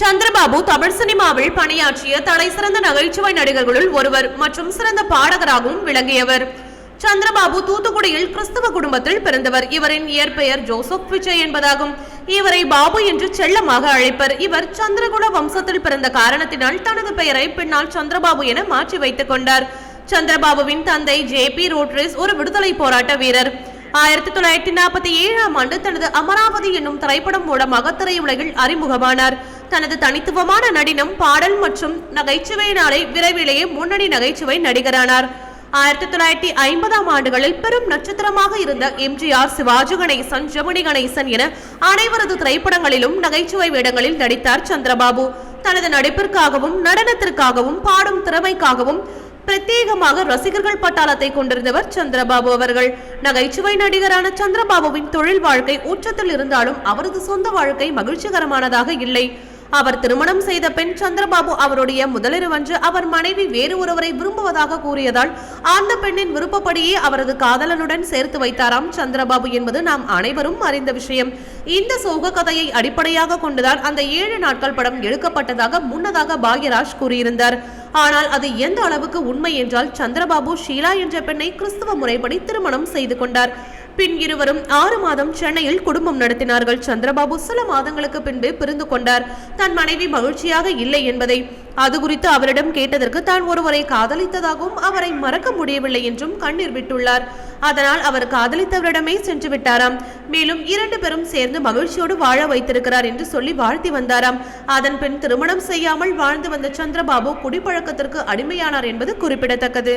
சந்திரபாபு தமிழ் சினிமாவில் பணியாற்றிய தலை சிறந்த நகைச்சுவை நடிகர்களுள் ஒருவர் மற்றும் சிறந்த பாடகராகவும் விளங்கியவர். சந்திரபாபு தூத்துக்குடியில் கிறிஸ்தவ குடும்பத்தில் பிறந்தவர். இவரின் இயற்பெயர் ஜோசப் விஜய் என்பதாகும். இவரை பாபு என்று செல்லமாக அழைப்பர். இவர் சந்திரகுல வம்சத்தில் பிறந்த காரணத்தினால் தனது பெயரை பின்னால் சந்திரபாபு என மாற்றி வைத்துக் கொண்டார். சந்திரபாபுவின் தந்தை ஜே பி ரோட்ரிஸ் ஒரு விடுதலை போராட்ட வீரர். ஆயிரத்தி தொள்ளாயிரத்தி நாற்பத்தி ஏழாம் ஆண்டு தனது அமராவதி என்னும் திரைப்படம் மூலமாக திரையுலகில் அறிமுகமானார். தனது தனித்துவமான நடினம் பாடல் மற்றும் நகைச்சுவையினாலே விரைவிலேயே முன்னணி நகைச்சுவை நடிகரானார். ஆயிரத்தி தொள்ளாயிரத்தி ஐம்பதாம் ஆண்டுகளில் பெரும் நட்சத்திரமாக இருந்த எம்ஜிஆர் சிவாஜி கணேசன் ஜெமினி கணேசன் என அனைவரது திரைப்படங்களிலும் நகைச்சுவை வேடங்களில் நடித்தார் சந்திரபாபு. தனது நடிப்பிற்காகவும் நடனத்திற்காகவும் பாடும் திறமைக்காகவும் பிரத்யேகமாக ரசிகர்கள் பட்டாளத்தை கொண்டிருந்தவர் சந்திரபாபு அவர்கள். நகைச்சுவை நடிகரான சந்திரபாபுவின் தொழில் வாழ்க்கை உச்சத்தில் இருந்தாலும் அவரது சொந்த வாழ்க்கை மகிழ்ச்சிகரமானதாக இல்லை. அவர் திருமணம் செய்த பெண் சந்திரபாபு அவருடைய முதலிரவன்று அவர் மனைவி வேறு ஒருவரை விரும்புவதாக கூறியதால் அந்த பெண்ணின் விருப்பப்படியே அவரது காதலனுடன் சேர்த்து வைத்தாராம் சந்திரபாபு என்பது நாம் அனைவரும் அறிந்த விஷயம். இந்த சோக கதையை அடிப்படையாக கொண்டுதான் அந்த ஏழு நாட்கள் படம் எடுக்கப்பட்டதாக முன்னதாக பாக்யராஜ் கூறியிருந்தார். ஆனால் அது எந்த அளவுக்கு உண்மை என்றால் சந்திரபாபு ஷீலா என்ற பெண்ணை கிறிஸ்துவ முறைப்படி திருமணம் செய்து கொண்டார். பின் இருவரும் ஆறு மாதம் சென்னையில் குடும்பம் நடத்தினார்கள். சந்திரபாபு சில மாதங்களுக்கு பின்பு பிரிந்து கொண்டார். தன் மனைவி மகிழ்ச்சியாக இல்லை என்பதை அது குறித்து அவரிடம் கேட்டதற்கு தான் ஒருவரை காதலித்ததாகவும் அவரை மறக்க முடியவில்லை என்றும் கண்ணீர் விட்டுள்ளார். அதனால் அவர் காதலித்தவரிடமே சென்று விட்டாராம். மேலும் இரண்டு பேரும் சேர்ந்து மகிழ்ச்சியோடு வாழ வைத்திருக்கிறார் என்று சொல்லி வாழ்த்தி வந்தாராம். அதன் பின் திருமணம் செய்யாமல் வாழ்ந்து வந்த சந்திரபாபு குடிப்பழக்கத்திற்கு அடிமையானார் என்பது குறிப்பிடத்தக்கது.